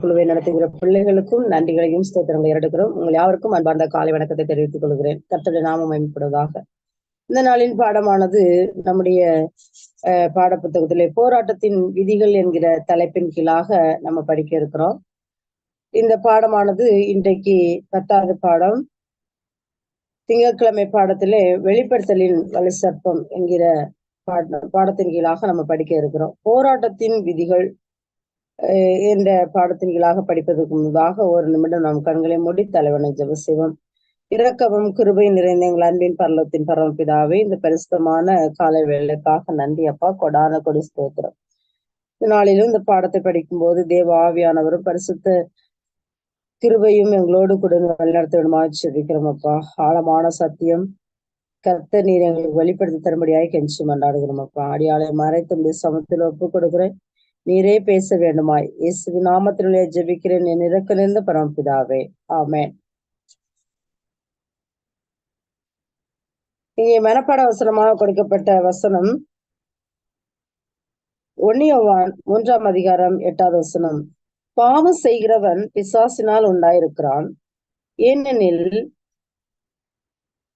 குழுவை நடத்துகிற பிள்ளைகளுக்கும் நன்றிகளையும் ஸ்தோத்திரங்களை எடுக்கிறோம் உங்கள் யாருக்கும் அன்பார்ந்த காலை வணக்கத்தை தெரிவித்துக் கொள்கிறேன். கர்த்தருடைய நாமம் அமைப்படுவதாக இந்த நாளின் பாடமானது நம்முடைய அஹ், பாடப்புத்தகத்திலே போராட்டத்தின் விதிகள் என்கிற தலைப்பின் கீழாக நம்ம படிக்க இருக்கிறோம். இந்த பாடமானது இன்றைக்கு பத்தாவது பாடம். திங்கட்கிழமை பாடத்திலே வெளிப்படுத்தலின் வலு சர்ப்பம் என்கிற பாட பாடத்தின் கீழாக நம்ம படிக்க இருக்கிறோம். போராட்டத்தின் விதிகள் என்ற பாடத்தின் கீழாக படிப்பதற்கு முன்பாக ஒரு நிமிடம் நாம் கண்களை மூடி தலைவனை ஜெப செய்வோம். இரக்கமும் கிருபை நிறைந்த எங்கள் அன்பின் பரலத்தின் பரமபிதாவே இந்த பரிசுத்தமான காலை வேலைக்காக நன்றி அப்பா கொடான கொடி ஸ்தோத்திரம். இந்த நாளிலும் இந்த பாடத்தை படிக்கும்போது தேவ ஆவியானவரும் பரிசுத்த கிருபையும் எங்களோடு கூட வழிநடத்த விடுமா அப்பா. ஆழமான சத்தியம் கர்த்த நீர் எங்களுக்கு வெளிப்படுத்தி தரும்படியாக கெஞ்சி மன்றாடுகிறோம் அப்பா. அடியாளை மறைத்து சமத்தில் ஒப்பு கொடுக்குறேன் நீரே பேச வேண்டுமாய். இயேசு நாமத்தினுடைய ஜெபிக்கிறேன். என் இறக்க நிறந்த பரமபிதாவே. ஆமேன். இங்கே மனப்பாட வசனமாக கொடுக்கப்பட்ட வசனம். ஒன்னியவான் மூன்றாம் அதிகாரம் எட்டாவது வசனம். பாவம் செய்கிறவன் பிசாசினால் உண்டாயிருக்கிறான். ஏனெனில்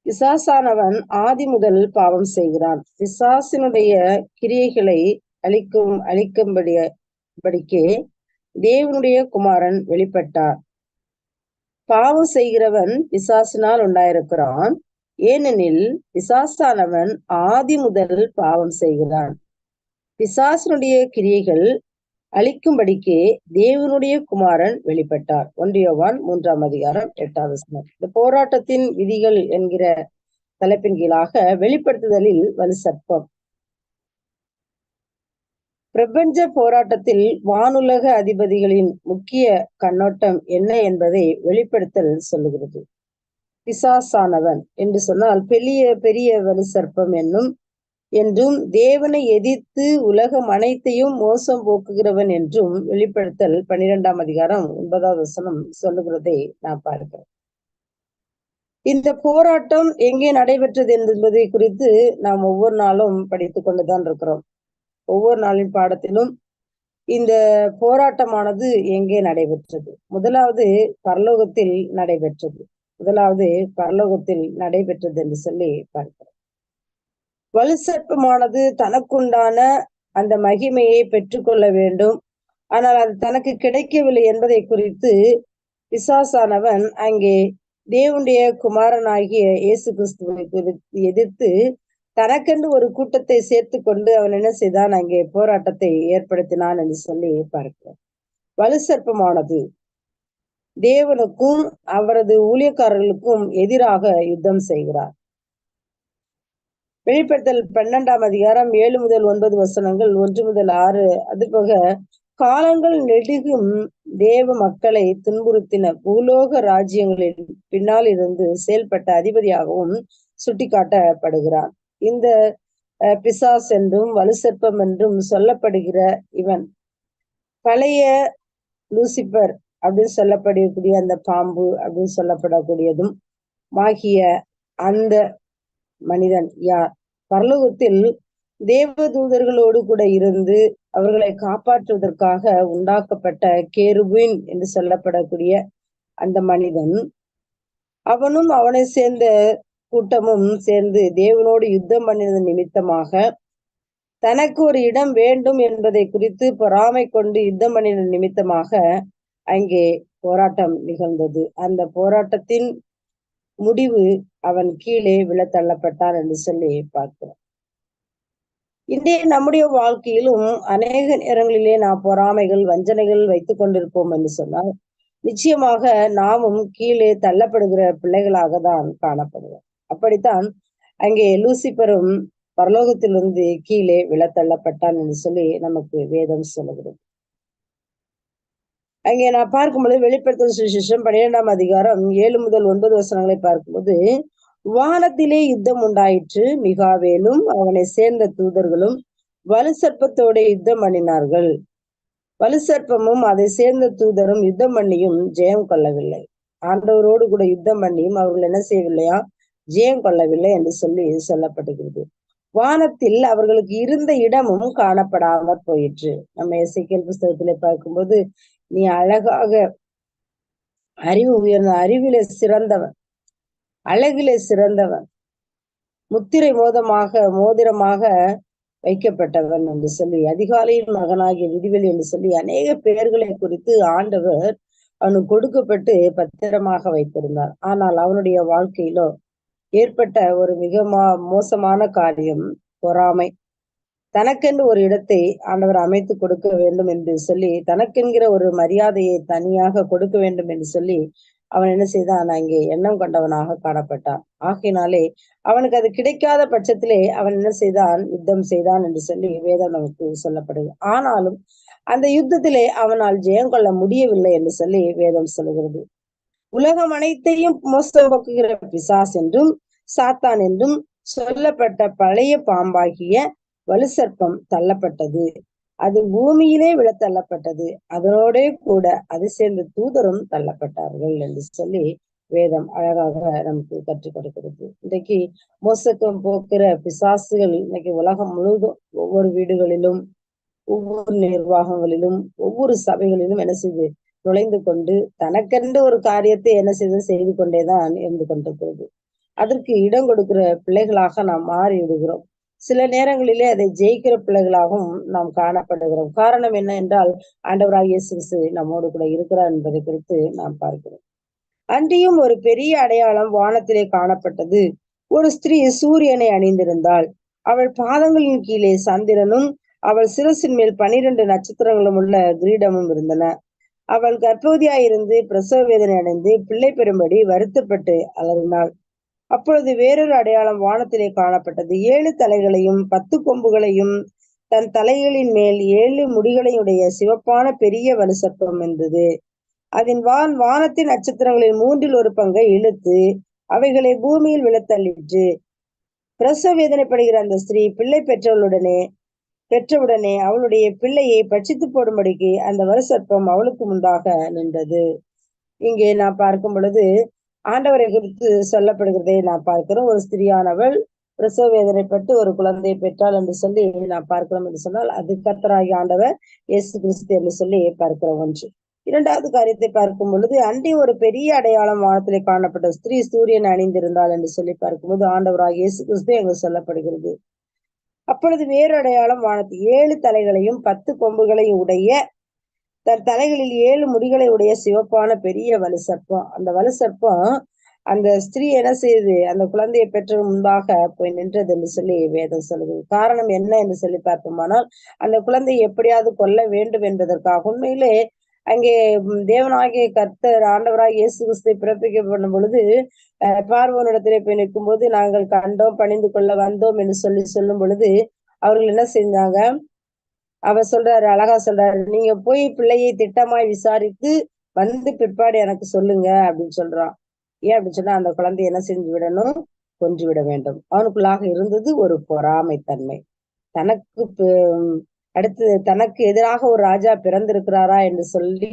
பிசாசானவன் ஆதி முதல் பாவம் செய்கிறான். பிசாசினுடைய கிரியைகளை அழிக்கும் அழிக்கும்படிய படிக்கே தேவனுடைய குமாரன் வெளிப்பட்டார். பாவம் செய்கிறவன் பிசாசினால் உண்டாயிருக்கிறான். ஏனெனில் பிசாசானவன் ஆதி முதல் பாவம் செய்கிறான். பிசாசனுடைய கிரியைகள் அழிக்கும்படிக்கே தேவனுடைய குமாரன் வெளிப்பட்டார். ஒன்றியவான் மூன்றாம் அதிகாரம் எட்டாவது வசனம். இந்த போராட்டத்தின் விதிகள் என்கிற தலைப்பின் கீழாக வெளிப்படுத்துதலில் வலு சர்ப்பம். பிரபஞ்ச போராட்டத்தில் வானுலக அதிபதிகளின் முக்கிய கண்ணோட்டம் என்ன என்பதை வெளிப்படுத்தல் சொல்லுகிறது. பிசாசானவன் என்று சொன்னால் பெரிய பெரிய வலு சர்ப்பம் என்னும் என்றும் தேவனை எதிர்த்து உலகம் அனைத்தையும் மோசம் போக்குகிறவன் என்றும் வெளிப்படுத்தல் பன்னிரெண்டாம் அதிகாரம் ஒன்பதாவது வசனம் சொல்லுகிறதை நான் பார்க்கிறேன் இந்த போராட்டம் எங்கே நடைபெற்றது என்பதை குறித்து நாம் ஒவ்வொரு நாளும் படித்துக் கொண்டுதான் இருக்கிறோம். ஒவ்வொரு நாளின் பாடத்திலும் இந்த போராட்டமானது எங்கே நடைபெற்றது? முதலாவது பரலோகத்தில் நடைபெற்றது. முதலாவது பரலோகத்தில் நடைபெற்றது என்று சொல்லி பார்க்கிறோம். வலுசற்பமானது தனக்குண்டான அந்த மகிமையை பெற்றுக்கொள்ள வேண்டும். ஆனால் அது தனக்கு கிடைக்கவில்லை என்பதை குறித்து விசாசானவன் அங்கே தேவனுடைய குமாரனாகிய இயேசு கிறிஸ்துவை குறித்து எதிர்த்து தனக்கென்று ஒரு கூட்டத்தை சேர்த்து கொண்டு அவன் என்ன செய்தான்? அங்கே போராட்டத்தை ஏற்படுத்தினான் என்று சொல்லி பார்க்கிறோம். வலுசற்பமானது தேவனுக்கும் அவரது ஊழியக்காரர்களுக்கும் எதிராக யுத்தம் செய்கிறார். வெளிப்படுத்தல் பன்னெண்டாம் அதிகாரம் ஏழு முதல் ஒன்பது வசனங்கள் ஒன்று முதல் ஆறு. அது போக காலங்கள் நெடுகும் தேவ மக்களை துன்புறுத்தின பூலோக ராஜ்யங்களின் பின்னால் இருந்து செயல்பட்ட அதிபதியாகவும் சுட்டிக்காட்டப்படுகிறான். இந்த பிசாஸ் என்றும் வலுசற்பம் என்றும் சொல்லப்படுகிற இவன். பழைய லூசிபர் அப்படின்னு சொல்லப்படக்கூடிய அந்த பாம்பு அப்படின்னு சொல்லப்படக்கூடியதும் ஆகிய அந்த மனிதன் யார்? பரலோகத்தில் தேவதூதர்களோடு கூட இருந்து அவர்களை காப்பாற்றுவதற்காக உண்டாக்கப்பட்ட கேருபின் என்று சொல்லப்படக்கூடிய அந்த மனிதன். அவனும் அவனை சேர்ந்த கூட்டமும் சேர்ந்து தேவனோடு யுத்தம் பண்ணினது நிமித்தமாக தனக்கு ஒரு இடம் வேண்டும் என்பதை குறித்து பொறாமை கொண்டு யுத்தம் பண்ணின நிமித்தமாக அங்கே போராட்டம் நிகழ்ந்தது. அந்த போராட்டத்தின் முடிவு அவன் கீழே விழத்தள்ளப்பட்டான் என்று சொல்லி பார்க்கிறோம். இன்றைய நம்முடைய வாழ்க்கையிலும் அநேக நேரங்களிலே நாம் பொறாமைகள் வஞ்சனைகள் வைத்துக் கொண்டிருப்போம் என்று சொன்னால் நிச்சயமாக நாமும் கீழே தள்ளப்படுகிற பிள்ளைகளாக தான் காணப்படுவோம். அப்படித்தான் அங்கே லூசிபரும் பரலோகத்திலிருந்து கீழே விழத்தள்ளப்பட்டான் என்று சொல்லி நமக்கு வேதம் சொல்லுகிறது. அங்கே நான் பார்க்கும்போது வெளிப்படுத்தல் சுவிசேஷம் பன்னிரெண்டாம் அதிகாரம் ஏழு முதல் ஒன்பது வசனங்களை பார்க்கும்போது வானத்திலே யுத்தம் உண்டாயிற்று மிகாவேலும் அவனை சேர்ந்த தூதர்களும் வலு சர்ப்பத்தோட யுத்தம் பண்ணினார்கள். வலு சர்ப்பமும் அதை சேர்ந்த தூதரும் யுத்தம் பண்ணியும் ஜெயம் கொள்ளவில்லை. ஆண்டவரோடு கூட யுத்தம் பண்ணியும் அவர்கள் என்ன செய்யவில்லையா? ஜெயம் கொள்ளவில்லை என்று சொல்லி சொல்லப்படுகிறது வானத்தில் அவர்களுக்கு இருந்த இடமும் காணப்படாமற் போயிற்று. நம்ம எசைக்கேல் புஸ்தகத்திலே பார்க்கும்போது நீ அழகாக அறிவு உயர்ந்த அறிவிலே சிறந்தவன் அழகிலே சிறந்தவன் முத்திரை மோதமாக மோதிரமாக வைக்கப்பட்டவன் என்று சொல்லி அதிகாலையில் மகனாகிய விதிவெளி என்று சொல்லி அநேக பெயர்களை குறித்து ஆண்டவர் அவனுக்கு கொடுக்கப்பட்டு பத்திரமாக வைத்திருந்தார். ஆனால் அவனுடைய வாழ்க்கையிலோ ஏற்பட்ட ஒரு மிக மோசமான காரியம் பொறாமை. தனக்கென்று ஒரு இடத்தை ஆண்டவர் அமைத்து கொடுக்க வேண்டும் என்று சொல்லி தனக்கென்கிற ஒரு மரியாதையை தனியாக கொடுக்க வேண்டும் என்று சொல்லி அவன் என்ன செய்தான்? அங்கே எண்ணம் கொண்டவனாக காணப்பட்டான். ஆகையினாலே அவனுக்கு அது கிடைக்காத பட்சத்திலே அவன் என்ன செய்தான்? யுத்தம் செய்தான் என்று சொல்லி வேதம் நமக்கு சொல்லப்படுது. ஆனாலும் அந்த யுத்தத்திலே அவனால் ஜெயம் கொள்ள முடியவில்லை என்று சொல்லி வேதம் சொல்லுகிறது உலகம் அனைத்தையும் மோசம் போக்குகிற பிசாஸ் என்றும் சாத்தான் என்றும் சொல்லப்பட்ட பழைய பாம்பாகிய வலுசர்ப்பம் தள்ளப்பட்டது. அது பூமியிலே விழ தள்ளப்பட்டது அதனோட கூட அது சேர்ந்த தூதரும் தள்ளப்பட்டார்கள் என்று சொல்லி வேதம் அழகாக நமக்கு கற்றுக் கொடுக்கிறது. இன்றைக்கு மோசத்துவம் போக்குற பிசாசுகள் இன்னைக்கு உலகம் முழுவதும் ஒவ்வொரு வீடுகளிலும் ஒவ்வொரு நிர்வாகங்களிலும் ஒவ்வொரு சபைகளிலும் என்ன செய்து நுழைந்து கொண்டு தனக்கென்று ஒரு காரியத்தை என்ன செய்து செய்து கொண்டேதான் இருந்து கொண்டிருக்கிறது. அதற்கு இடம் கொடுக்கிற பிள்ளைகளாக நாம் மாறி விடுகிறோம். சில நேரங்களிலே அதை ஜெயிக்கிற பிள்ளைகளாகவும் நாம் காணப்படுகிறோம். காரணம் என்ன என்றால் ஆண்டவராக இயேசு நம்மோடு கூட இருக்கிறார் என்பதை குறித்து நாம் பார்க்கிறோம். அன்றியும் ஒரு பெரிய அடையாளம் வானத்திலே காணப்பட்டது. ஒரு ஸ்திரீ சூரியனை அணிந்திருந்தாள். அவள் பாதங்களின் கீழே சந்திரனும் அவள் சிரசின் மேல் பனிரெண்டு நட்சத்திரங்களும் உள்ள கிரீடமும் இருந்தன. அவள் கர்ப்பவதியாயிருந்து பிரசவ வேதனை அடைந்து பிள்ளை பெறும்படி வருத்தப்பட்டு அலறினாள். அப்பொழுது வேறொரு அடையாளம் வானத்திலே காணப்பட்டது. ஏழு தலைகளையும் பத்து கொம்புகளையும் தன் தலைகளின் மேல் ஏழு முடிகளையுடைய சிவப்பான பெரிய வலுசற்பம் இருந்தது அதன் வான் வானத்தின் நட்சத்திரங்களின் மூன்றில் ஒரு பங்கை இழுத்து அவைகளை பூமியில் விழத்தள்ளிற்று. பிரசவ வேதனைப்படுகிற அந்த ஸ்திரீ பிள்ளை பெற்றவளுடனே பெற்றவுடனே அவளுடைய பிள்ளையை பட்சித்து போடும்படிக்கு அந்த வருசற்பம் அவளுக்கு முன்பாக நின்றது. இங்கே நான் பார்க்கும் பொழுது ஆண்டவரை குறித்து சொல்லப்படுகிறதை நான் பார்க்கிறோம். ஒரு ஸ்திரியானவள் பிரசவ வேதனைப்பட்டு ஒரு குழந்தையை பெற்றாள் என்று சொல்லி நான் பார்க்கிறோம் என்று சொன்னால் அது கத்தராகி ஆண்டவர் இயேசு கிறிஸ்து என்று சொல்லி பார்க்கிறோம் ஒன்று. இரண்டாவது காரியத்தை பார்க்கும் பொழுது அன்றி ஒரு பெரிய அடையாளம் வானத்திலே காணப்பட்ட ஸ்திரீ சூரியன் அணிந்திருந்தாள் என்று சொல்லி பார்க்கும்போது ஆண்டவராக இயேசு கிறிஸ்து எங்கு சொல்லப்படுகிறது. அப்பொழுது வேறு அடையாளம் வானத்து ஏழு தலைகளையும் பத்து கொம்புகளையும் உடைய தன் தலைகளில் ஏழு முடிகளை உடைய சிவப்பான பெரிய வலு அந்த வலு அந்த ஸ்திரீ என்ன செய்யுது அந்த குழந்தையை பெற்ற முன்பாக போய் நின்றது என்று சொல்லி வேதம் சொல்லுது. காரணம் என்ன என்று சொல்லி பார்ப்போமானால் அந்த குழந்தையை எப்படியாவது கொல்ல வேண்டும் என்பதற்காக. உண்மையிலே அங்கே தேவனாகிய கர்த்தர் ஆண்டவராக இயேசு கிறிஸ்தை பிறப்பிக்கப்படும் பொழுது பார்வனிடத்திலே போய் நிற்கும் போது நாங்கள் கண்டோம் பணிந்து கொள்ள வந்தோம் என்று சொல்லி சொல்லும் பொழுது அவர்கள் என்ன செஞ்சாங்க அவர் சொல்றாரு அழகா சொல்றாரு நீங்க போய் பிள்ளையை திட்டமாய் விசாரித்து வந்து பிற்பாடு எனக்கு சொல்லுங்க அப்படின்னு சொல்றான். ஏன் அப்படின்னு சொன்னா அந்த குழந்தை என்ன செஞ்சு விடணும்? கொன்று விட வேண்டும். அவனுக்குள்ளாக இருந்தது ஒரு பொறாமைத்தன்மை. தனக்கு அடுத்து தனக்கு எதிராக ஒரு ராஜா பிறந்திருக்கிறாரா என்று சொல்லி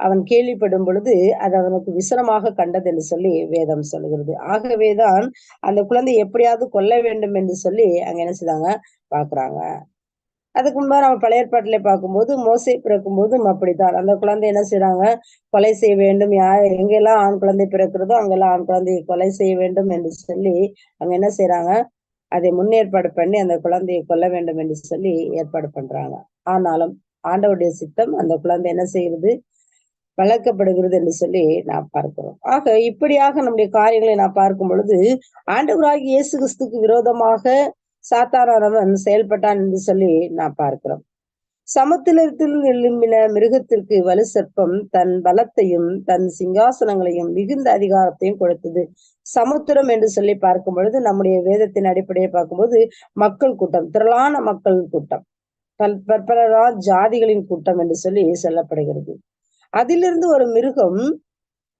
அவன் கேள்விப்படும் பொழுது அது அவனுக்கு விசனமாக கண்டது என்று சொல்லி வேதம் சொல்லுகிறது ஆகவேதான் அந்த குழந்தை எப்படியாவது கொல்ல வேண்டும் என்று சொல்லி அங்க என்ன செய்தாங்க? பாக்குறாங்க அதுக்கு முன்பாக நம்ம பழைய ஏற்பாட்டில் பார்க்கும்போது மோசை பிறக்கும்போதும் அப்படித்தான். அந்த குழந்தை என்ன செய்யறாங்க கொலை செய்ய வேண்டும். யார் எங்கெல்லாம் ஆண் குழந்தை பிறக்கிறதோ அங்கெல்லாம் ஆண் குழந்தையை கொலை செய்ய வேண்டும் என்று சொல்லி அங்க என்ன செய்யறாங்க அதை முன்னேற்பாடு பண்ணி அந்த குழந்தையை கொல்ல வேண்டும் என்று சொல்லி ஏற்பாடு பண்றாங்க. ஆனாலும் ஆண்டவுடைய சித்தம் அந்த குழந்தை என்ன செய்கிறது? வளர்க்கப்படுகிறது என்று சொல்லி நான் பார்க்கிறோம். ஆக இப்படியாக நம்முடைய காரியங்களை நான் பார்க்கும் பொழுது ஆண்டவராகி இயேசு கிறிஸ்துக்கு விரோதமாக சாத்தானவன் செயல்பட்டான் என்று சொல்லி நான் பார்க்கிறோம். சமுத்திரத்தில் எழும்பின மிருகத்திற்கு வலு சர்ப்பம் தன் பலத்தையும் தன் சிங்காசனங்களையும் மிகுந்த அதிகாரத்தையும் கொடுத்தது. சமுத்திரம் என்று சொல்லி பார்க்கும் பொழுது நம்முடைய வேதத்தின் அடிப்படையை பார்க்கும்போது மக்கள் கூட்டம் திரளான மக்கள் கூட்டம். பல் பற்பல ஜாதிகளின் கூட்டம் என்று சொல்லி சொல்லப்படுகிறது. அதிலிருந்து ஒரு மிருகம்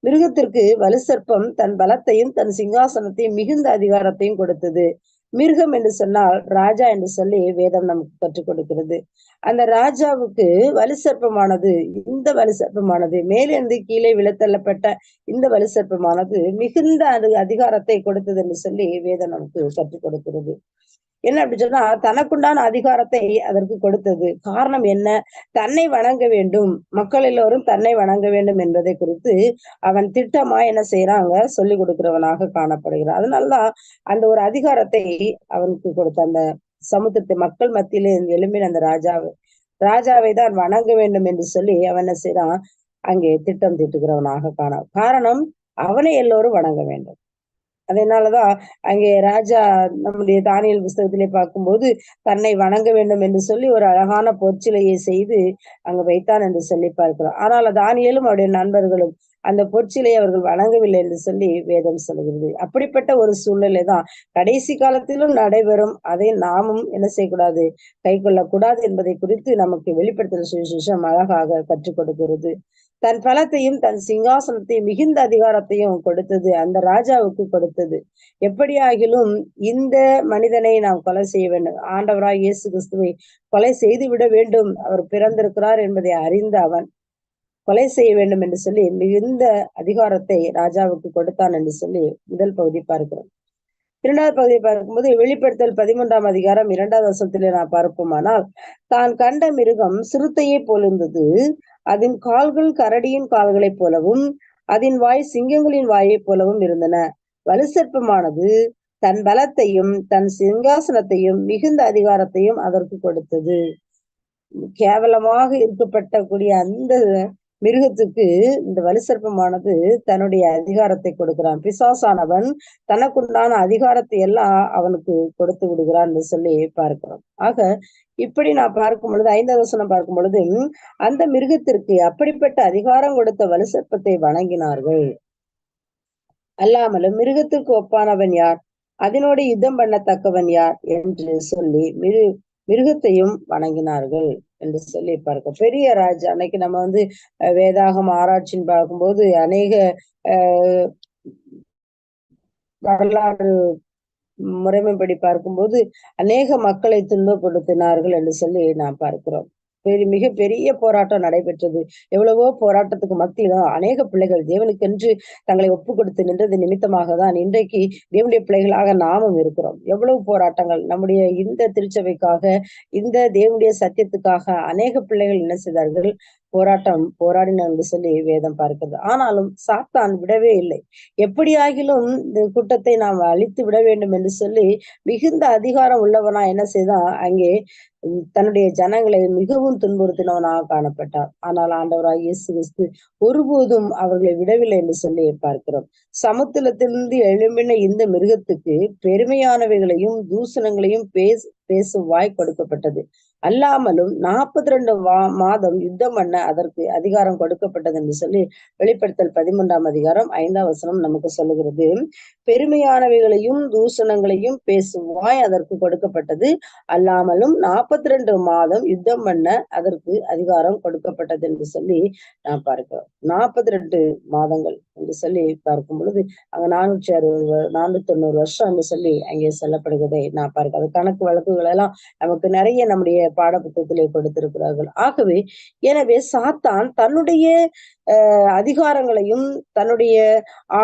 மிருகத்திற்கு வலு சர்ப்பம் தன் பலத்தையும் தன் சிங்காசனத்தையும் மிகுந்த அதிகாரத்தையும் கொடுத்தது. மிருகம் என்று சொன்னால் ராஜா என்று சொல்லி வேதம் நமக்கு கற்றுக் கொடுக்கிறது. அந்த ராஜாவுக்கு வலுசற்பமானது இந்த வலுசற்பமானது மேலிருந்து கீழே விழத்தள்ளப்பட்ட இந்த வலுசற்பமானது மிகுந்த அது அதிகாரத்தை கொடுத்தது என்று சொல்லி வேதம் நமக்கு கற்றுக் கொடுக்கிறது. என்ன அப்படி சொன்னா தனக்குண்டான அதிகாரத்தை அதற்கு கொடுத்தது. காரணம் என்ன? தன்னை வணங்க வேண்டும். மக்கள் எல்லோரும் தன்னை வணங்க வேண்டும் என்பதை குறித்து அவன் திட்டமா என்ன செய்யறாங்க சொல்லி கொடுக்கிறவனாக காணப்படுகிறான். அதனாலதான் அந்த ஒரு அதிகாரத்தை அவனுக்கு கொடுத்த அந்த சமுத்திரத்தை மக்கள் மத்தியிலே எழும்பின அந்த ராஜாவை ராஜாவை தான் வணங்க வேண்டும் என்று சொல்லி அவன் என்ன செய்யறான் அங்கே திட்டம் திட்டுகிறவனாக காண காரணம் அவனை எல்லோரும் வணங்க வேண்டும். அதனாலதான் அங்கே ராஜா நம்முடைய தானியல் புஸ்தகத்திலே பார்க்கும்போது தன்னை வணங்க வேண்டும் என்று சொல்லி ஒரு அழகான பொற்சிலையை செய்து அங்கு வைத்தான் என்று சொல்லி பார்க்கிறோம் ஆனால் தானியலும் அவருடைய நண்பர்களும் அந்த பொற்சிலை அவர்கள் வணங்கவில்லை என்று சொல்லி வேதம் சொல்கிறது. அப்படிப்பட்ட ஒரு சூழ்நிலை தான் கடைசி காலத்திலும் நடைபெறும். அதை நாமும் என்ன செய்யக்கூடாது கை கொள்ளக்கூடாது என்பதை குறித்து நமக்கு வெளிப்படுத்தல் சுவிசேஷம் அழகாக கற்றுக் கொடுக்கிறது. தன் பலத்தையும் தன் சிங்காசனத்தையும் மிகுந்த அதிகாரத்தையும் கொடுத்தது அந்த ராஜாவுக்கு கொடுத்தது. எப்படியாகிலும் இந்த மனிதனை நாம் கொலை செய்ய வேண்டும். ஆண்டவராய் இயேசு கிறிஸ்துவை கொலை செய்து விட வேண்டும். அவர் பிறந்திருக்கிறார் என்பதை அறிந்த அவன் கொலை செய்ய வேண்டும் என்று சொல்லி மிகுந்த அதிகாரத்தை ராஜாவுக்கு கொடுத்தான் என்று சொல்லி முதல் பகுதி பார்க்கிறோம். இரண்டாவது பகுதியை பார்க்கும்போது வெளிப்படுத்தல் பதிமூன்றாம் அதிகாரம் இரண்டாவது வசத்திலே நான் பார்ப்போமானால் தான் கண்ட மிருகம் சிறுத்தையை போலிருந்தது. அதன் கால்கள் கரடியின் கால்களைப் போலவும் அதன் வாய் சிங்கங்களின் வாயைப் போலவும் இருந்தன. வலுசற்பமானது தன் பலத்தையும் தன் சிங்காசனத்தையும் மிகுந்த அதிகாரத்தையும் அதற்கு கொடுத்தது. கேவலமாக இருக்கப்பட்டக்கூடிய அந்த மிருகத்துக்கு இந்த வலுசற்பமானது தன்னுடைய அதிகாரத்தை கொடுக்கிறான். பிசாசானவன் தனக்குண்டான அதிகாரத்தை எல்லாம் அவனுக்கு கொடுத்து விடுகிறான் என்று சொல்லி பார்க்கிறோம். ஆக இப்படி நான் பார்க்கும் பொழுது ஐந்தாவது வசனம் பார்க்கும் பொழுது அந்த மிருகத்திற்கு அப்படிப்பட்ட அதிகாரம் கொடுத்த வலுசற்பத்தை வணங்கினார்கள். அல்லாமலும் மிருகத்திற்கு ஒப்பானவன் யார்? அதனோடு யுத்தம் பண்ணத்தக்கவன் யார்? என்று சொல்லி மிரு மிருகத்தையும் வணங்கினார்கள் என்று சொல்லி பார்க்க. பெரிய ராஜா அன்னைக்கு நம்ம வந்து வேதாகம் ஆராய்ச்சின்னு பார்க்கும்போது அநேக வரலாறு முறைமைப்படி பார்க்கும்போது அநேக மக்களை துன்பப்படுத்தினார்கள் என்று சொல்லி நாம் பார்க்கிறோம். மிக பெரிய போராட்டம் நடைபெற்றது. எவ்வளவோ போராட்டத்துக்கு மத்தியிலும் அநேக பிள்ளைகள் தேவனுக்கென்று தங்களை ஒப்பு கொடுத்து நின்றது நிமித்தமாக தான் இன்றைக்கு தேவனுடைய பிள்ளைகளாக நாமும் இருக்கிறோம். எவ்வளவு போராட்டங்கள். நம்முடைய இந்த திருச்சபைக்காக இந்த தேவனுடைய சத்தியத்துக்காக அநேக பிள்ளைகள் என்ன செய்தார்கள்? போராட்டம் போராடினார் என்று சொல்லி வேதம் பார்க்கிறது. ஆனாலும் சாத்தான் விடவே இல்லை. எப்படியாகிலும் இந்த கூட்டத்தை நாம் அழித்து விட வேண்டும் என்று சொல்லி மிகுந்த அதிகாரம் உள்ளவனா என்ன செய்தான்? அங்கே தன்னுடைய ஜனங்களை மிகவும் துன்புறுத்தினவனாக காணப்பட்டார். ஆனால் ஆண்டவராக இயேசு கிறிஸ்து ஒருபோதும் அவர்களை விடவில்லை என்று சொல்லி பார்க்கிறோம். சமுத்திரத்திலிருந்து எழும்பின இந்த மிருகத்துக்கு பெருமையானவைகளையும் தூசணங்களையும் பேச பேசும் வாய் கொடுக்கப்பட்டது. அல்லாமலும் நாற்பத்தி ரெண்டு மாதம் யுத்தம் பண்ண அதற்கு அதிகாரம் கொடுக்கப்பட்டது என்று சொல்லி வெளிப்படுத்தல் பதிமூன்றாம் அதிகாரம் ஐந்தாம் வசனம் நமக்கு சொல்லுகிறது. பெருமையானவைகளையும் தூஷணங்களையும் பேசுவாய் அதற்கு கொடுக்கப்பட்டது. அல்லாமலும் நாற்பத்தி ரெண்டு மாதம் யுத்தம் பண்ண அதற்கு அதிகாரம் கொடுக்கப்பட்டது என்று சொல்லி நான் பார்க்கிறோம். நாற்பத்தி ரெண்டு மாதங்கள். என்று சொல்லி பார்க்கும் பொழுது அங்க நானூற்றி அறுபது நானூத்தி தொண்ணூறு வருஷம் என்று சொல்லி அங்கே சொல்லப்படுகிறதை நான் பார்க்க அது கணக்கு வழக்குகள் எல்லாம் நமக்கு நிறைய நம்முடைய பாட புத்தகத்திலே கொடுத்திருக்கிறார்கள். ஆகவே எனவே சாத்தான் தன்னுடைய அதிகாரங்களையும் தன்னுடைய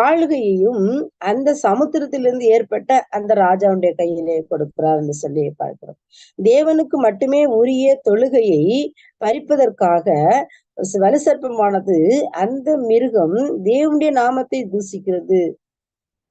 ஆளுகையையும் அந்த சமுத்திரத்திலிருந்து ஏற்பட்ட அந்த ராஜாவுடைய கையிலே கொடுக்கிறார் என்று சொல்லி பார்க்கிறோம். தேவனுக்கு மட்டுமே உரிய தொழுகையை பறிப்பதற்காக வலுசற்பமானது அந்த மிருகம் தேவனுடைய நாமத்தை தூசிக்கிறது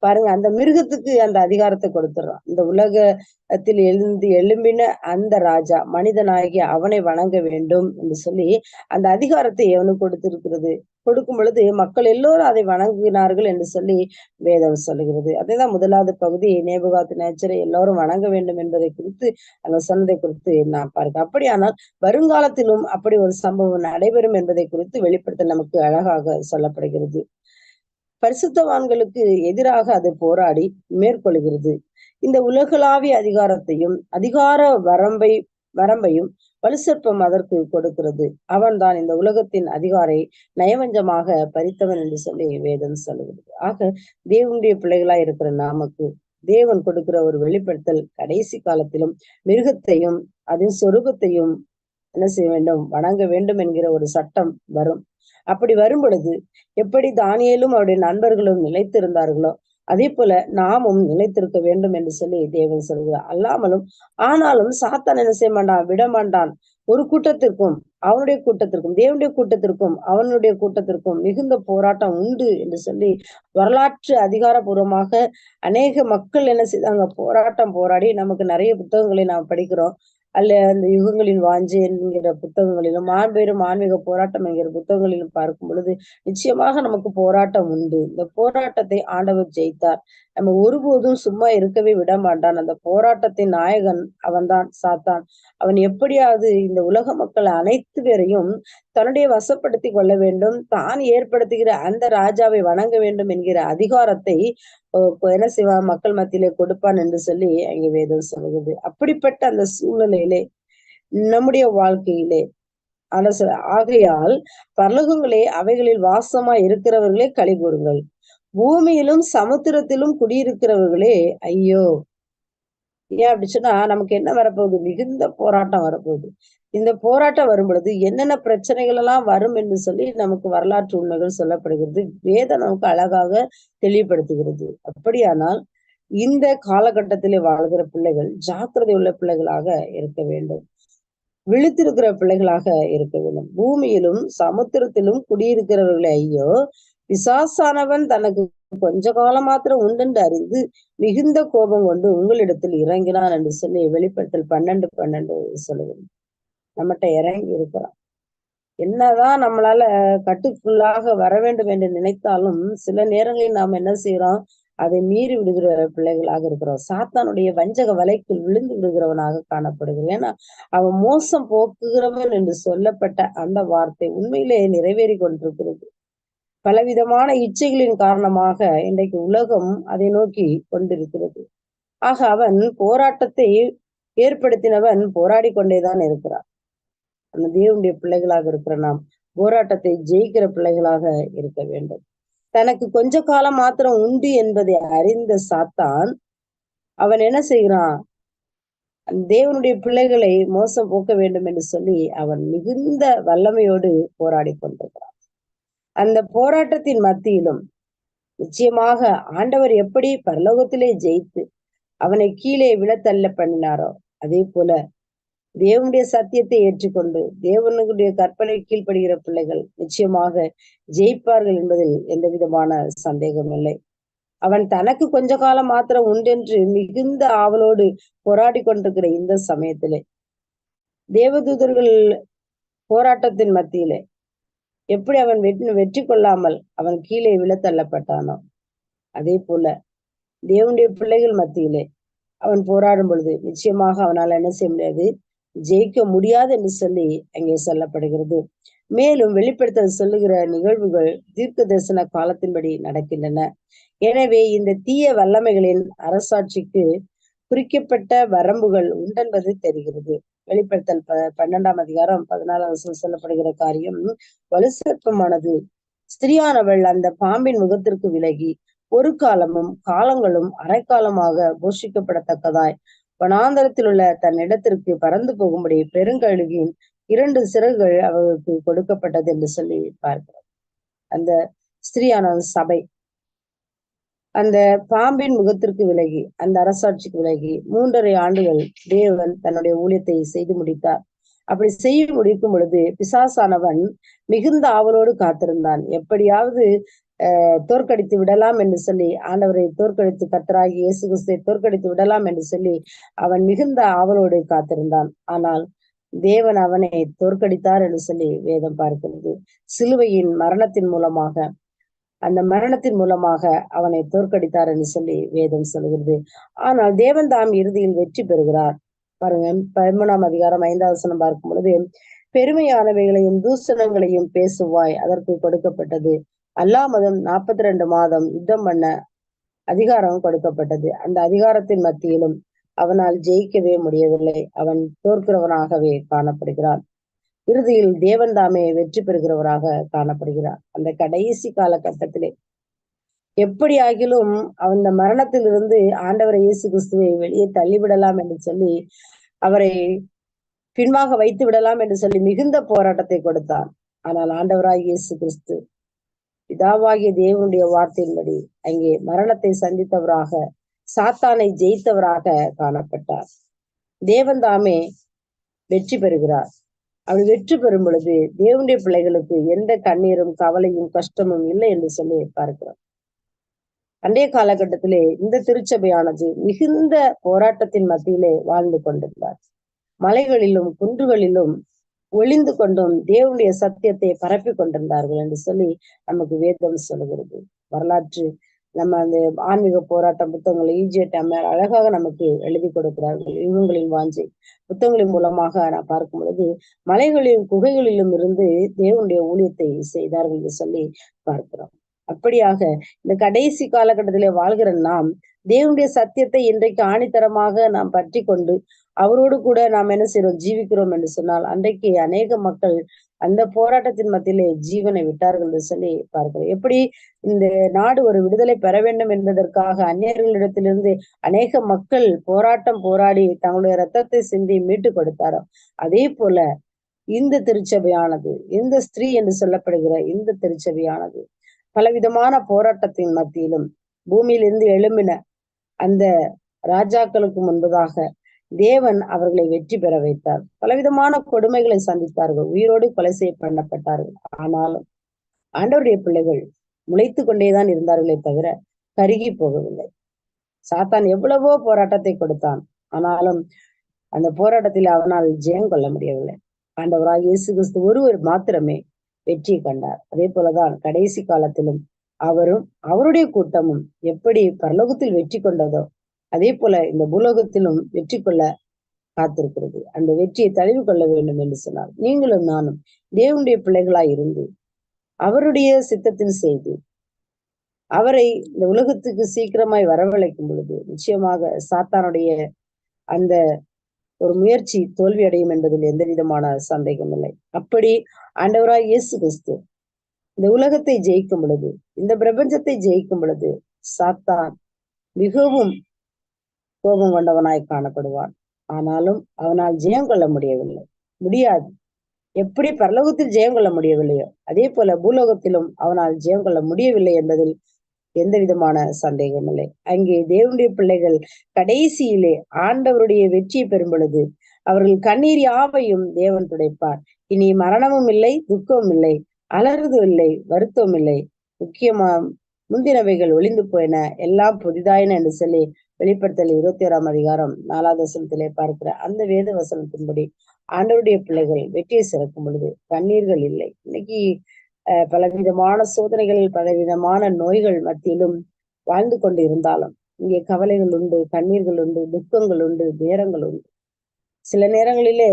பாருங்க அந்த மிருகத்துக்கு அந்த அதிகாரத்தை கொடுத்துடுறான் இந்த உலகத்தில் எழுந்து எழும்பின அந்த ராஜா மனிதனாகி அவனை வணங்க வேண்டும் என்று சொல்லி அந்த அதிகாரத்தை எவனுக்கு கொடுத்திருக்கிறது? கொடுக்கும் பொழுது மக்கள் எல்லோரும் அதை வணங்கினார்கள் என்று சொல்லி வேதம் சொல்லுகிறது. அதேதான் முதலாவது பகுதி நேபுகாத்து நேச்சரை எல்லோரும் வணங்க வேண்டும் என்பதை குறித்து அந்த சொன்னதை குறித்து நான் பார்க்க அப்படியானால் வருங்காலத்திலும் அப்படி ஒரு சம்பவம் நடைபெறும் என்பதை குறித்து வெளிப்படுத்த நமக்கு அழகாக சொல்லப்படுகிறது. பரிசுத்தவான்களுக்கு எதிராக அது போராடி மேற்கொள்கிறது. இந்த உலகளாவிய அதிகாரத்தையும் அதிகார வரம்பை வரம்பையும் வலுசற்பம் அதற்கு கொடுக்கிறது. அவன் தான் இந்த உலகத்தின் அதிகாரை நயவஞ்சமாக பறித்தவன் என்று சொல்லி வேதம் சொல்லுகிறது. ஆக தேவனுடைய பிள்ளைகளா இருக்கிற நாமக்கு தேவன் கொடுக்கிற ஒரு வெளிப்படுத்தல் கடைசி காலத்திலும் மிருகத்தையும் அதன் சொருகத்தையும் என்ன செய்ய வேண்டும்? வணங்க வேண்டும் என்கிற ஒரு சட்டம் வரும். அப்படி வரும் பொழுது எப்படி தானியலும் அவருடைய நண்பர்களும் நிலைத்திருந்தார்களோ அதே போல நாமும் நிலைத்திருக்க வேண்டும் என்று சொல்லி தேவன் சொல்கிறார். அல்லாமலும் ஆனாலும் சாத்தான் என்ன செய்ய மாட்டான்? விட மாட்டான். ஒரு கூட்டத்திற்கும் அவனுடைய கூட்டத்திற்கும் தேவனுடைய கூட்டத்திற்கும் அவனுடைய கூட்டத்திற்கும் மிகுந்த போராட்டம் உண்டு என்று சொல்லி வரலாற்று அதிகாரபூர்வமாக அநேக மக்கள் என்ன செய்தாங்க? போராட்டம் போராடி நமக்கு நிறைய புத்தகங்களை நாம் படிக்கிறோம். அல்ல அந்த யுகங்களின் வாஞ்சை என்கிற புத்தகங்களிலும் மாண்பெரும் ஆன்மீக போராட்டம் என்கிற புத்தகங்களிலும் பார்க்கும் பொழுது நிச்சயமாக நமக்கு போராட்டம் உண்டு. இந்த போராட்டத்தை ஆண்டவர் ஜெயித்தார். நம்ம ஒருபோதும் சும்மா இருக்கவே விட மாட்டான் அந்த போராட்டத்தின் நாயகன் அவன்தான் சாத்தான். அவன் எப்படியாவது இந்த உலக மக்கள் அனைத்து பேரையும் தன்னுடைய வசப்படுத்தி கொள்ள வேண்டும். தான் ஏற்படுத்துகிற அந்த ராஜாவை வணங்க வேண்டும் என்கிற அதிகாரத்தை என்ன செய்வான் மக்கள் மத்தியிலே கொடுப்பான் என்று சொல்லி அங்கே வேதம் சொல்லுகிறது. அப்படிப்பட்ட அந்த சூழ்நிலையிலே நம்முடைய வாழ்க்கையிலே அரசு ஆகையால் பரலோகங்களே அவைகளில் வாசமா இருக்கிறவர்களே களி கூறுங்கள். பூமியிலும் சமுத்திரத்திலும் குடியிருக்கிறவர்களே ஐயோ. ஏன் அப்படி சொன்னா நமக்கு என்ன வரப்போகுது? மிகுந்த போராட்டம் வரப்போகுது. இந்த போராட்டம் வரும் பொழுது என்னென்ன பிரச்சனைகள் எல்லாம் வரும் என்று சொல்லி நமக்கு வரலாற்று உண்மைகள் சொல்லப்படுகிறது. வேதம் நமக்கு அழகாக தெளிவுபடுத்துகிறது. அப்படியானால் இந்த காலகட்டத்திலே வாழ்கிற பிள்ளைகள் ஜாக்கிரதை உள்ள பிள்ளைகளாக இருக்க வேண்டும். விழித்திருக்கிற பிள்ளைகளாக இருக்க வேண்டும். பூமியிலும் சமுத்திரத்திலும் குடியிருக்கிறவர்களே ஐயோ. பிசாசானவன் தனக்கு கொஞ்ச காலம் மாத்திரம் உண்டு அறிந்து மிகுந்த கோபம் கொண்டு உங்களிடத்தில் இறங்கினான் என்று சொல்லி வெளிப்படுத்தல் பன்னெண்டு பன்னெண்டு சொல்லுவது நம்மகிட்ட இறங்கி இருக்கிறான். என்னதான் நம்மளால கட்டுக்குள்ளாக வர வேண்டும் என்று நினைத்தாலும் சில நேரங்களில் நாம் என்ன செய்யறோம்? அதை மீறி விடுகிற பிள்ளைகளாக இருக்கிறோம். சாத்தானுடைய வஞ்சக வலைக்குள் விழுந்து விடுகிறவனாக காணப்படுகிறோம். ஏன்னா அவன் மோசம் போக்குகிறவன் என்று சொல்லப்பட்ட அந்த வார்த்தை உண்மையிலே நிறைவேறி கொண்டிருக்கிறது. பலவிதமான இச்சைகளின் காரணமாக இன்றைக்கு உலகம் அதை நோக்கி கொண்டிருக்கிறது. ஆக அவன் போராட்டத்தை ஏற்படுத்தினவன் போராடி கொண்டேதான் இருக்கிறான். அந்த தேவனுடைய பிள்ளைகளாக இருக்கிற நாம் போராட்டத்தை ஜெயிக்கிற பிள்ளைகளாக இருக்க வேண்டும். தனக்கு கொஞ்ச காலம் மாத்திரம் உண்டு என்பதை அறிந்த சாத்தான் அவன் என்ன செய்கிறான்? தேவனுடைய பிள்ளைகளை மோசம் போக்க வேண்டும் என்று சொல்லி அவன் மிகுந்த வல்லமையோடு போராடி கொண்டிருக்கிறான். அந்த போராட்டத்தின் மத்தியிலும் நிச்சயமாக ஆண்டவர் எப்படி பரலோகத்திலே ஜெயித்து அவனை கீழே விழத்தள்ள பண்ணினாரோ அதே போல தேவனுடைய சத்தியத்தை ஏற்றுக்கொண்டு தேவனுடைய கற்பனை கீழ்ப்படுகிற பிள்ளைகள் நிச்சயமாக ஜெயிப்பார்கள் என்பதில் எந்த விதமான சந்தேகம் இல்லை. அவன் தனக்கு கொஞ்ச காலம் மாத்திரம் உண்டென்று மிகுந்த ஆவலோடு போராடி கொண்டிருக்கிற இந்த சமயத்திலே தேவதூதர்கள் போராட்டத்தின் மத்தியிலே எப்படி அவன் வெற்றி வெற்றி கொள்ளாமல் அவன் கீழே விழத்தள்ளப்பட்டானோ அதே போல தேவனுடைய பிள்ளைகள் மத்தியிலே அவன் போராடும் பொழுது நிச்சயமாக அவனால் என்ன செய்ய முடியாது? ஜெயிக்க முடியாது என்று சொல்லி அங்கே சொல்லப்படுகிறது. மேலும் வெளிப்படுத்த சொல்லுகிற நிகழ்வுகள் தீர்க்க தரிசன காலத்தின்படி நடக்கின்றன. எனவே இந்த தீய வல்லமைகளின் அரசாட்சிக்கு குறிக்கப்பட்ட வரம்புகள் உண்டென்பது தெரிகிறது. வெளிப்படுத்தல் பன்னெண்டாம் அதிகாரம் பதினாலாம் சொல்லப்படுகிற காரியம் வலுசற்பமானது ஸ்திரியானவள் அந்த பாம்பின் முகத்திற்கு விலகி ஒரு காலமும் காலங்களும் அரைக்காலமாக போஷிக்கப்படத்தக்கதாய். வனாந்தரத்தில் உள்ள தன் இடத்திற்கு பறந்து போகும்படி பெருங்கழுகின் இரண்டு சிறகுகள் அவர்களுக்கு கொடுக்கப்பட்டது என்று சொல்லி பார்க்கிறோம். அந்த ஸ்திரியான சபை அந்த பாம்பின் முகத்திற்கு விலகி அந்த அரசாட்சிக்கு விலகி மூன்றரை ஆண்டுகள் தேவன் தன்னுடைய ஊழியத்தை செய்து முடித்தார். அப்படி செய்ய முடிக்கும் பொழுது பிசாசானவன் மிகுந்த ஆவலோடு காத்திருந்தான். எப்படியாவது தோற்கடித்து விடலாம் என்று சொல்லி ஆண்டவரை தோற்கடித்து கத்தராகி இயேசு கிறிஸ்தை தோற்கடித்து விடலாம் என்று சொல்லி அவன் மிகுந்த ஆவலோடு காத்திருந்தான். ஆனால் தேவன் அவனை தோற்கடித்தார் என்று சொல்லி வேதம் பார்க்கிறது. சிலுவையின் மரணத்தின் மூலமாக அந்த மரணத்தின் மூலமாக அவனை தோற்கடித்தார் என்று சொல்லி வேதம் சொல்கிறது. ஆனால் தேவன் தாம் இறுதியில் வெற்றி பெறுகிறார். பாருங்க பதிமூணாம் அதிகாரம் ஐந்தாவது வசனம் பார்க்கும் பொழுது பெருமையானவைகளையும் தூஷணங்களையும் பேசுவாய் அதற்கு கொடுக்கப்பட்டது. அல்லாமதும் நாற்பத்தி ரெண்டு மாதம் யுத்தம் பண்ண அதிகாரம் கொடுக்கப்பட்டது. அந்த அதிகாரத்தின் மத்தியிலும் அவனால் ஜெயிக்கவே முடியவில்லை. அவன் தோற்கிறவனாகவே காணப்படுகிறான். இறுதியில் தேவன் தாமே வெற்றி பெறுகிறவராக காணப்படுகிறார். அந்த கடைசி காலகட்டத்திலே எப்படி ஆகிலும் அந்த மரணத்திலிருந்து ஆண்டவரை இயேசு கிறிஸ்துவை வெளியே தள்ளிவிடலாம் என்று சொல்லி அவரை பின்வாக வைத்து விடலாம் என்று சொல்லி மிகுந்த போராட்டத்தை கொடுத்தான். ஆனால் ஆண்டவராய் இயேசு கிறிஸ்து பிதாவாகிய தேவனுடைய வார்த்தையின்படி அங்கே மரணத்தை சந்தித்தவராக சாத்தானை ஜெயித்தவராக காணப்பட்டார். தேவன் தாமே வெற்றி பெறுகிறார். அது வெற்றி பெறும் பொழுது தேவனுடைய பிள்ளைகளுக்கு எந்த கண்ணீரும் கவலையும் கஷ்டமும் இல்லை என்று சொல்லி பார்க்கிறோம். அன்றைய காலகட்டத்திலே இந்த திருச்சபையானது மிகுந்த போராட்டத்தின் மத்தியிலே வாழ்ந்து கொண்டிருந்தார். மலைகளிலும் குன்றுகளிலும் ஒளிந்து கொண்டும் தேவனுடைய சத்தியத்தை பரப்பி கொண்டிருந்தார்கள் என்று சொல்லி நமக்கு வேதம் சொல்லுகிறது. வரலாற்று நம்ம அந்த ஆன்மீக போராட்டம் புத்தகங்களை ஈஜியட் அழகாக நமக்கு எழுதி கொடுக்கிறார்கள். இவங்களின் வாஞ்சை புத்தகங்களின் மூலமாக நான் பார்க்கும் பொழுது மலைகளிலும் குகைகளிலும் இருந்து தேவனுடைய ஊழியத்தை செய்தார்கள் என்று சொல்லி பார்க்கிறோம். அப்படியாக இந்த கடைசி காலகட்டத்திலே வாழ்கிற நாம் தேவனுடைய சத்தியத்தை இன்றைக்கு ஆணித்தரமாக நாம் பற்றி கொண்டு அவரோடு கூட நாம் என்ன செய்யறோம் ஜீவிக்கிறோம் என்று சொன்னால் அன்றைக்கு அநேக மக்கள் அந்த போராட்டத்தின் மத்தியிலே ஜீவனை விட்டார்கள் என்று சொல்லி பார்க்கிறோம். எப்படி இந்த நாடு ஒரு விடுதலை பெற வேண்டும் என்பதற்காக அந்நியர்களிடத்திலிருந்து அநேக மக்கள் போராட்டம் போராடி தங்களுடைய ரத்தத்தை சிந்தி மீட்டு கொடுத்தாரோ? அதே போல இந்த திருச்சபையானது இந்த ஸ்திரீ என்று சொல்லப்படுகிற இந்த திருச்சபையானது பலவிதமான போராட்டத்தின் மத்தியிலும் பூமியிலிருந்து எழும்பின அந்த ராஜாக்களுக்கு முன்பதாக தேவன் அவர்களை வெற்றி பெற வைத்தார். பலவிதமான கொடுமைகளை சந்தித்தார்கள். உயிரோடு கொலை செய்ய பண்ணப்பட்டார்கள். ஆனாலும் ஆண்டவருடைய பிள்ளைகள் முளைத்து கொண்டேதான் இருந்தார்களே தவிர கருகி போகவில்லை. சாத்தான் எவ்வளவோ போராட்டத்தை கொடுத்தான். ஆனாலும் அந்த போராட்டத்தில் அவனால் ஜெயம் கொள்ள முடியவில்லை. ஆண்டவராக இயேசு கிறிஸ்து ஒருவர் மாத்திரமே வெற்றி கண்டார். அதே போலதான் கடைசி காலத்திலும் அவரும் அவருடைய கூட்டமும் எப்படி பரலோகத்தில் வெற்றி கொண்டதோ அதே போல இந்த பூலோகத்திலும் வெற்றி கொள்ள காத்திருக்கிறது. அந்த வெற்றியை தழுவி கொள்ள வேண்டும் என்று சொன்னார். நீங்களும் நானும் தேவனுடைய பிள்ளைகளாய் இருந்து அவருடைய சித்தத்தின் செய்து அவரை இந்த உலகத்துக்கு சீக்கிரமாய் வரவழைக்கும் பொழுது நிச்சயமாக சாத்தானுடைய அந்த ஒரு முயற்சி தோல்வி அடையும் என்பதில் எந்த விதமான சந்தேகம் இல்லை. அப்படி ஆண்டவராய் இயேசு கிறிஸ்து இந்த உலகத்தை ஜெயிக்கும் பொழுது இந்த பிரபஞ்சத்தை ஜெயிக்கும் பொழுது சாத்தான் மிகவும் கோபம் கொண்டவனாய் காணப்படுவான். ஆனாலும் அவனால் ஜெயம் கொள்ள முடியவில்லை. முடியாது. எப்படி பரலோகத்தில் ஜெயம் கொள்ள முடியவில்லையோ அதே போல பூலோகத்திலும் அவனால் ஜெயம் கொள்ள முடியவில்லை என்பதில் எந்த விதமான சந்தேகம் இல்லை. அங்கே தேவனுடைய பிள்ளைகள் கடைசியிலே ஆண்டவருடைய வெற்றியை பெறும் பொழுது அவர்கள் கண்ணீர் யாவையும் தேவன் துடைப்பார். இனி மரணமும் இல்லை துக்கமும் இல்லை அலறுதும் இல்லை வருத்தம் இல்லை. முக்கியமா முந்தினவைகள் ஒளிந்து போயின எல்லாம் புதிதாயின என்று சொல்லி வெளிப்படுத்தல் இருபத்தி ஓராம் அதிகாரம் நாலாவது வசனத்திலே பார்க்கிற அந்த வேத வசனத்தின்படி ஆண்டவருடைய பிள்ளைகள் வெற்றியை சிறக்கும் பொழுது கண்ணீர்கள் இல்லை. இன்னைக்கு பலவிதமான சோதனைகள் பலவிதமான நோய்கள் மத்தியிலும் வாழ்ந்து கொண்டு இருந்தாலும் இங்கே கவலைகள் உண்டு கண்ணீர்கள் உண்டு துக்கங்கள் உண்டு நேரங்கள் உண்டு. சில நேரங்களிலே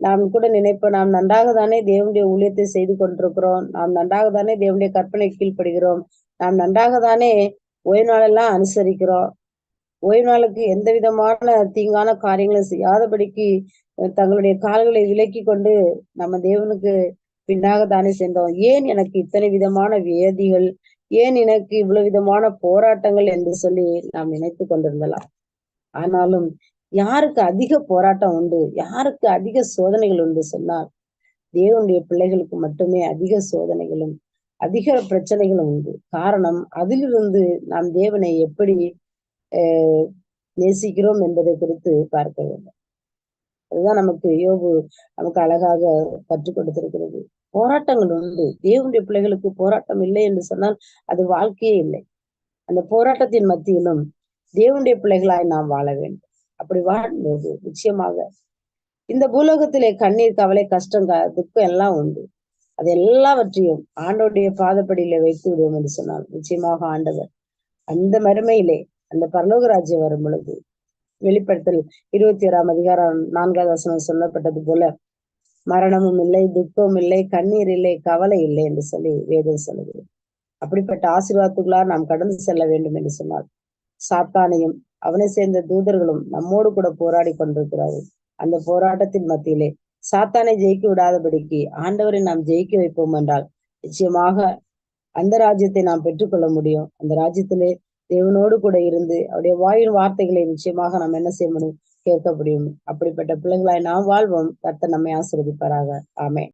நாம் கூட நினைப்போம் நாம் நன்றாக தானே தேவனுடைய ஊழியத்தை செய்து கொண்டிருக்கிறோம் நாம் நன்றாக தானே தேவனுடைய கற்பனை கீழ்ப்படுகிறோம் நாம் நன்றாக தானே ஓய்வு நாளெல்லாம் அனுசரிக்கிறோம் ஓய்வு நாளுக்கு எந்த விதமான தீங்கான காரியங்களை செய்யாதபடிக்கு தங்களுடைய கால்களை விலக்கி கொண்டு நம்ம தேவனுக்கு பின்னாக தானே சென்றோம். ஏன் எனக்கு இத்தனை விதமான வேதிகள் ஏன் எனக்கு இவ்வளவு விதமான போராட்டங்கள் என்று சொல்லி நாம் நினைத்து கொண்டிருந்தலாம். ஆனாலும் யாருக்கு அதிக போராட்டம் உண்டு? யாருக்கு அதிக சோதனைகள் உண்டு சொன்னால் தேவனுடைய பிள்ளைகளுக்கு மட்டுமே அதிக சோதனைகளும் அதிக பிரச்சனைகளும் உண்டு. காரணம் அதிலிருந்து நாம் தேவனை எப்படி நேசிக்கிறோம் என்பதை குறித்து பார்க்க வேண்டும். அதுதான் நமக்கு யோபு நமக்கு அழகாக கற்றுக் கொடுத்திருக்கிறது. போராட்டங்கள் உண்டு. தேவனுடைய பிள்ளைகளுக்கு போராட்டம் இல்லை என்று சொன்னால் அது வாழ்க்கையே இல்லை. அந்த போராட்டத்தின் மத்தியிலும் தேவனுடைய பிள்ளைகளாய் நாம் வாழ வேண்டும். அப்படி வாழும்போது நிச்சயமாக இந்த பூலோகத்திலே கண்ணீர் கவலை கஷ்டம் துக்கம் எல்லாம் உண்டு. அது எல்லாவற்றையும் ஆண்டோடைய பாதப்படியில வைத்து விடுவோம் என்று சொன்னால் நிச்சயமாக ஆண்டவர் அந்த மறுமையிலே அந்த பரலோக ராஜ்யம் வரும் பொழுது வெளிப்படுத்தல் இருபத்தி ஓராம் அதிகாரம் நான்காவது வசனம் சொல்லப்பட்டது போல மரணமும் இல்லை துக்கமும் இல்லை கண்ணீர் இல்லை கவலை இல்லை என்று சொல்லி வேதம் சொல்லுகிறது. அப்படிப்பட்ட ஆசீர்வாதத்துக்குள்ளார் நாம் கடந்து செல்ல வேண்டும் என்று சொன்னால் சாத்தானையும் அவனை சேர்ந்த தூதர்களும் நம்மோடு கூட போராடி கொண்டிருக்கிறார்கள். அந்த போராட்டத்தின் மத்தியிலே சாத்தானை ஜெயிக்க விடாதபடிக்கு ஆண்டவரை நாம் ஜெயிக்க வைப்போம் என்றால் நிச்சயமாக அந்த ராஜ்யத்தை நாம் பெற்றுக்கொள்ள முடியும். அந்த ராஜ்யத்திலே தேவனோடு கூட இருந்து அவருடைய வாயின் வார்த்தைகளை நிச்சயமாக நாம் என்ன செய்ய முடியும்? கேட்க முடியும். அப்படிப்பட்ட பிள்ளைகளாய் நாம் வாழ்வோம். கர்த்தர் நம்மை ஆசிர்வதிப்பாராக. ஆமே